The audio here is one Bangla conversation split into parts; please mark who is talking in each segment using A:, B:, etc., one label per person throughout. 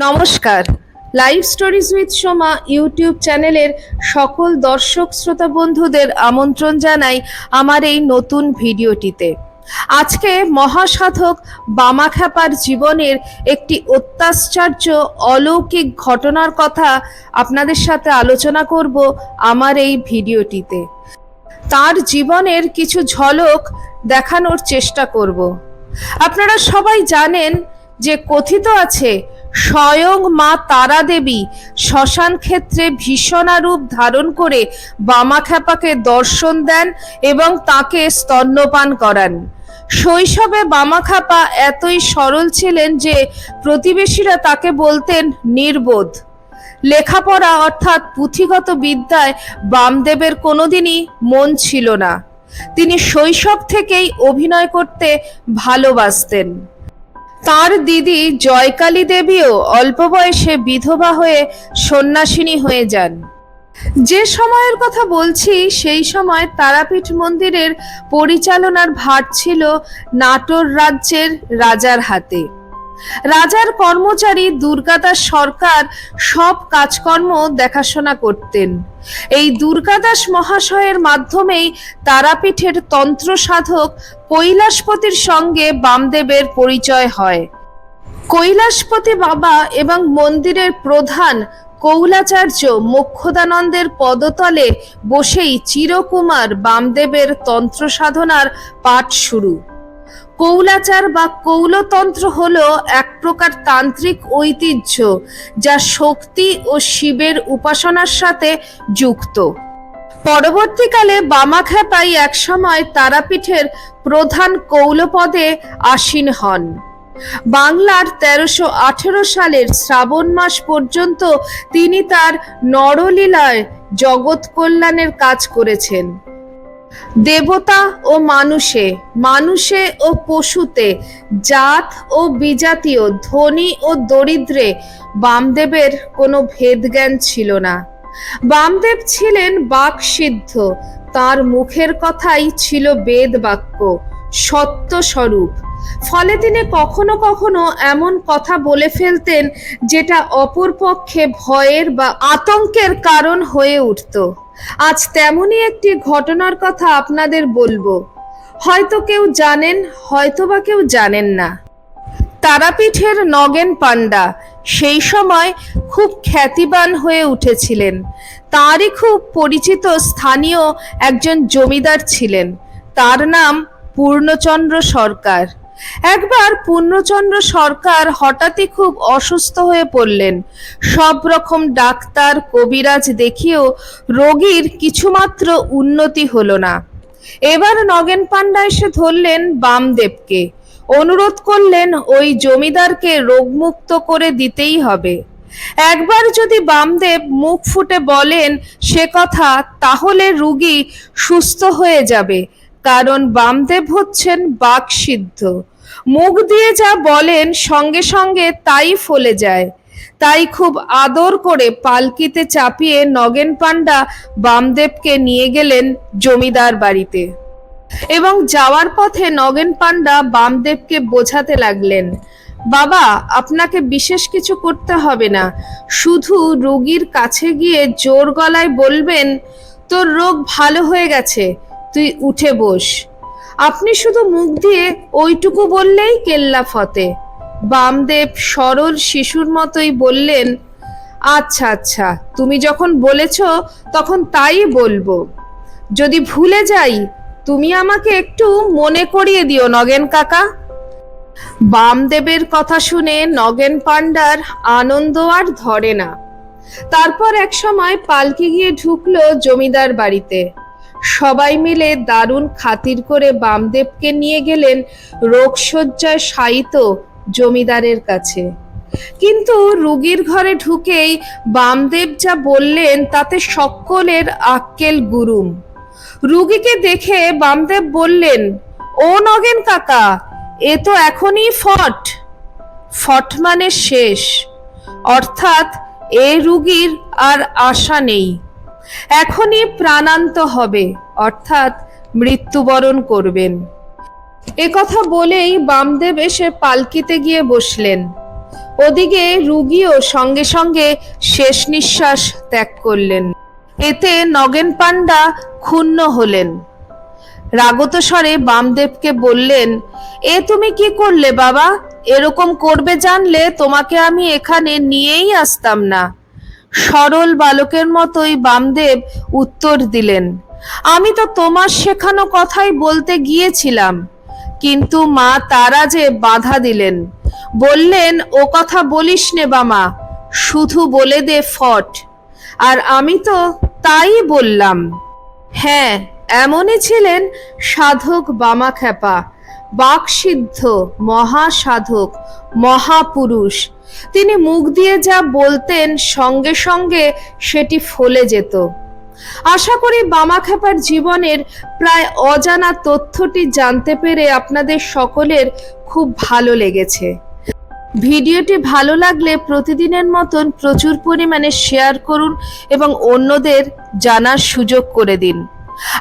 A: নমস্কার। Live stories with Soma YouTube চ্যানেলের সকল দর্শক, শ্রোতা বন্ধুদের আমন্ত্রণ জানাই আমার এই নতুন ভিডিওটিতে। আজকে মহাসাধক বামাখ্যাপার জীবনের একটি অত্যাশ্চর্য, অলৌকিক ঘটনার কথা আপনাদের সাথে আলোচনা করব আমার এই ভিডিওটিতে। তার জীবনের কিছু ঝলক দেখানোর চেষ্টা করব। আপনারা সবাই জানেন যে কথিত আছে স্বয়ং মা তারা দেবী শ্মশান ক্ষেত্রে ভীষণারূপ ধারণ করে বামাখ্যাপাকে দর্শন দেন এবং তাকে স্তন্যপান করান। শৈশবে বামাখ্যাপা এতই সরল ছিলেন যে প্রতিবেশীরা তাকে বলতেন নির্বোধ। লেখাপড়া অর্থাৎ পুঁথিগত বিদ্যায় বামদেবের কোনোদিনই মন ছিল না। তিনি শৈশব থেকেই অভিনয় করতে ভালোবাসতেন। তার দিদি জয়কালী দেবীও অল্প বয়সে বিধবা হয়ে সন্ন্যাসিনী হয়ে যান। যে সময়ের কথা বলছি, সেই সময় তারাপীঠ মন্দিরের পরিচালনার ভার ছিল নাটোর রাজ্যের রাজার হাতে। রাজার কর্মচারী দুর্গাদাস সরকার সব কাজকর্ম দেখাশোনা করতেন। এই দুর্গাদাস মহাশয়ের মাধ্যমেই তারাপীঠের তন্ত্র সাধক কৈলাসপতির সঙ্গে বামদেবের পরিচয় হয়। কৈলাসপতি বাবা এবং মন্দিরের প্রধান কৌলাচার্য মোক্ষদানন্দের পদতলে বসেই চিরকুমার বামদেবের তন্ত্র সাধনার পাঠ শুরু। কৌলাচার বা কৌলতন্ত্র হল এক প্রকার তান্ত্রিক ঐতিহ্য যা শক্তি ও শিবের উপাসনার সাথে যুক্ত। পরবর্তীকালে বামাখ্যাপাই একসময় তারাপীঠের প্রধান কৌলপদে আসীন হন। বাংলার তেরোশো আঠেরো সালের শ্রাবণ মাস পর্যন্ত তিনি তার নরলীলায় জগৎ কল্যাণের কাজ করেছেন। দেবতা ও মানুষে মানুষে ও পশুতে, জাত ও বিজাতীয়, ধনী ও দরিদ্রে, বামদেবের কোনো ভেদজ্ঞান ছিল না। বামদেব ছিলেন বাকসিদ্ধ, তার মুখের কথাই ছিল বেদ বাক্য সত্য স্বরূপ ফলে তিনি কখনো কখনো এমন কথা বলে ফেলতেন, যেটা অপর পক্ষে ভয়ের বা আতঙ্কের কারণ হয়ে উঠত। আজ তেমনই একটি ঘটনার কথা আপনাদের বলব। হয়তো কেউ জানেন হয়তো বা কেউ জানেন না। তারাপীঠের নগেন পাণ্ডা সেই সময় খুব খ্যাতিবান হয়ে উঠেছিলেন। তারই খুব পরিচিত স্থানীয় একজন জমিদার ছিলেন। তার নাম পূর্ণচন্দ্র সরকার। একবার পূর্ণচন্দ্র সরকার হঠাৎই খুব অসুস্থ হয়ে পড়লেন। সব রকম ডাক্তার, কবিরাজ দেখিয়েও রোগীর কিছুমাত্র উন্নতি হলো না। এবার নগেন পাণ্ডা এসে ধরলেন বামদেবকে। অনুরোধ করলেন ওই জমিদারকে রোগমুক্ত করে দিতেই হবে। একবার যদি বামদেব মুখ ফুটে বলেন সে কথা, তাহলে রুগী সুস্থ হয়ে যাবে। কারণ বামদেব হচ্ছেন বাকসিদ্ধ। মুখ দিয়ে যা বলেন সঙ্গে সঙ্গে তাই ফলে যায়। তাই খুব আদর করে পালকিতে চাপিয়ে নগেন পাণ্ডা বামদেবকে নিয়ে গেলেন জমিদার বাড়িতে। এবং যাওয়ার পথে নগেন পাণ্ডা বামদেবকে বোঝাতে লাগলেন, বাবা, আপনাকে বিশেষ কিছু করতে হবে না। শুধু রোগীর কাছে গিয়ে জোর গলায় বলবেন, তোর রোগ ভালো হয়ে গেছে তুই উঠে বস। আপনি শুধু মুখ দিয়ে ওইটুকু বললেই কেল্লা ফতে। বামদেব সরল শিশুর মতোই বললেন আচ্ছা আচ্ছা তুমি যখন বলেছ, তখন তাই বলব। যদি ভুলে যাই, তুমি আমাকে একটু মনে করিয়ে দিও নগেন কাকা। বামদেবের কথা শুনে নগেন পাণ্ডার আনন্দ আর ধরে না। তারপর এক সময় পালকি গিয়ে ঢুকলো জমিদার বাড়িতে। সবাই মিলে দারুণ খাতির করে বামদেবকে নিয়ে গেলেন রোগশয্যায় শায়িত জমিদারের কাছে। কিন্তু রুগীর ঘরে ঢুকেই বামদেব যা বললেন তাতে সকলের আক্কেল গুরুম। রুগীকে দেখে বামদেব বললেন, ও নগেন কাকা, এ তো এখনই ফট। ফট মানে শেষ। অর্থাৎ এ রুগীর আর আশা নেই। এখনই প্রাণান্ত হবে, অর্থাৎ মৃত্যুবরণ করবেন। কথা বলেই বামদেব এসে পালকিতে গিয়ে বসলেন। ওদিকে রুগীও সঙ্গে সঙ্গে শেষ নিঃশ্বাস ত্যাগ করলেন। এতে নগেন পাণ্ডা ক্ষুণ্ণ হলেন। রাগত স্বরে বামদেবকে বললেন, এ তুমি কি করলে বাবা? এরকম করবে জানলে তোমাকে আমি এখানে নিয়েই আসতাম না। সরল বালকের মতোই বামদেব উত্তর দিলেন, আমি তো তোমার শেখানো কথাই বলতে গিয়েছিলাম, কিন্তু মা তারা যে বাধা দিলেন। বললেন, ও কথা বলিস নে বামা শুধু বলে দে ফট, আর আমি তো তাই বললাম। হ্যাঁ এমনই ছিলেন সাধক বামাখ্যাপা, বাকসিদ্ধ মহাসাধক মহাপুরুষ তিনি মুখ দিয়ে যা বলতেন সঙ্গে সঙ্গে সেটি ফলে যেত। আশা করি বামাখ্যাপার জীবনের প্রায় অজানা তথ্যটি জানতে পেরে আপনাদের সকলের খুব ভালো লেগেছে। ভিডিওটি ভালো লাগলে প্রতিদিনের মতন প্রচুর পরিমাণে শেয়ার করুন এবং অন্যদের জানার সুযোগ করে দিন।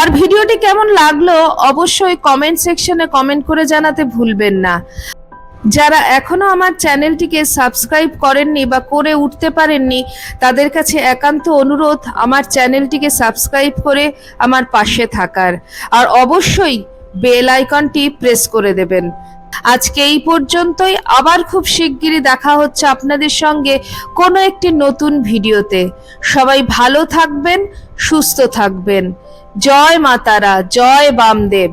A: আর ভিডিওটি কেমন লাগল অবশ্যই কমেন্ট সেকশনে কমেন্ট করে জানাতে ভুলবেন না। যারা এখনও আমার চ্যানেলটিকে সাবস্ক্রাইব করেননি বা করে উঠতে পারেননি, তাদের কাছে একান্ত অনুরোধ আমার চ্যানেলটিকে সাবস্ক্রাইব করে আমার পাশে থাকার। আর অবশ্যই বেল আইকনটি প্রেস করে দেবেন। আজকে এই পর্যন্তই। আবার খুব শিগগিরই দেখা হচ্ছে আপনাদের সঙ্গে কোনো একটি নতুন ভিডিওতে। সবাই ভালো থাকবেন, সুস্থ থাকবেন। জয় মাতারা, জয় বামদেব।